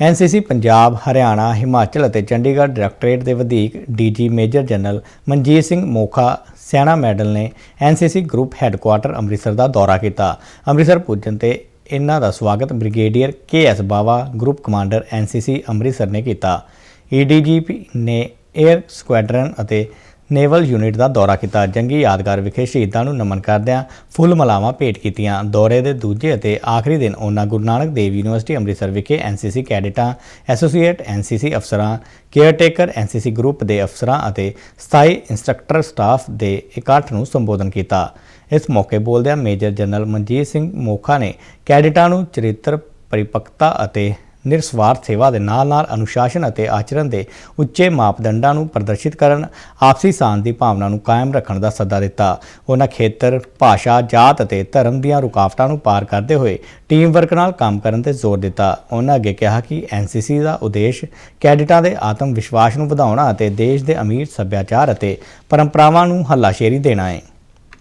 NCC Punjab, Haryana, Himachal ਅਤੇ Chandigarh directorate ਦੇ ਵਧੇਕ DG major general Manjeet Singh Mokha Sena medal ਨੇ NCC group headquarters Amritsar ਦਾ ਦੌਰਾ ਕੀਤਾ। ਅੰਮ੍ਰਿਤਸਰ ਪੁੱਜਣ ਤੇ ਇਹਨਾਂ ਦਾ ਸਵਾਗਤ brigadier K S Bawa, group commander NCC Amritsar ਨੇ ਕੀਤਾ। ਈਡੀਜੀਪੀ ਨੇ 에ਅਰ ਸਕੁਐਡਰਨ ਅਤੇ ਨੇਵਲ ਯੂਨਿਟ ਦਾ ਦੌਰਾ ਕੀਤਾ। ਜੰਗੀ ਯਾਦਗਾਰ ਵਿਖੇ ਸ਼ਹੀਦਾਂ ਨੂੰ ਨਮਨ ਕਰਦਿਆਂ ਫੁੱਲ ਮਲਾਵਾਂ ਭੇਟ ਕੀਤੀਆਂ। ਦੌਰੇ ਦੇ ਦੂਜੇ ਅਤੇ ਆਖਰੀ ਦਿਨ ਉਹਨਾਂ ਗੁਰੂ ਨਾਨਕ ਦੇਵ ਯੂਨੀਵਰਸਿਟੀ ਅੰਮ੍ਰਿਤਸਰ ਵਿਖੇ ਐਨਸੀਸੀ ਕੈਡਿਟਾਂ, ਐਸੋਸੀਏਟ ਐਨਸੀਸੀ ਅਫਸਰਾਂ, ਕੇਅਰਟੇਕਰ ਐਨਸੀਸੀ ਗਰੁੱਪ ਦੇ ਅਫਸਰਾਂ ਅਤੇ ਸਥਾਈ ਇੰਸਟ੍ਰਕਟਰ ਸਟਾਫ ਦੇ ਇਕੱਠ ਨੂੰ ਸੰਬੋਧਨ ਕੀਤਾ। ਇਸ ਮੌਕੇ ਬੋਲਦਿਆਂ ਮੇਜਰ ਜਨਰਲ ਮਨਜੀਤ ਸਿੰਘ ਮੋਖਾ ਨੇ ਕੈਡਿਟਾਂ ਨੂੰ ਚਰਿੱਤਰ, ਪਰਿਪਕਤਾ ਅਤੇ ਨਿਰਸਵਾਰਥ ਸੇਵਾ ਦੇ ਨਾਲ-ਨਾਲ ਅਨੁਸ਼ਾਸਨ ਅਤੇ ਆਚਰਣ ਦੇ ਉੱਚੇ ਮਾਪਦੰਡਾਂ ਨੂੰ ਪ੍ਰਦਰਸ਼ਿਤ ਕਰਨ, ਆਪਸੀ ਸਾਂਝ ਦੀ ਭਾਵਨਾ ਨੂੰ ਕਾਇਮ ਰੱਖਣ ਦਾ ਸੱਦਾ ਦਿੱਤਾ। ਉਹਨਾਂ ਖੇਤਰ, ਭਾਸ਼ਾ, ਜਾਤ ਅਤੇ ਧਰਮ ਦੀਆਂ ਰੁਕਾਵਟਾਂ ਨੂੰ ਪਾਰ ਕਰਦੇ ਹੋਏ ਟੀਮ ਵਰਕ ਨਾਲ ਕੰਮ ਕਰਨ ਤੇ ਜ਼ੋਰ ਦਿੱਤਾ। ਉਹਨਾਂ ਅੱਗੇ ਕਿਹਾ ਕਿ ਐਨਸੀਸੀ ਦਾ ਉਦੇਸ਼ ਕੈਡਿਟਾਂ ਦੇ ਆਤਮ ਵਿਸ਼ਵਾਸ ਨੂੰ ਵਧਾਉਣਾ ਅਤੇ ਦੇਸ਼ ਦੇ ਅਮੀਰ ਸੱਭਿਆਚਾਰ ਅਤੇ ਪਰੰਪਰਾਵਾਂ ਨੂੰ ਹੱਲਾਸ਼ੇਰੀ ਦੇਣਾ ਹੈ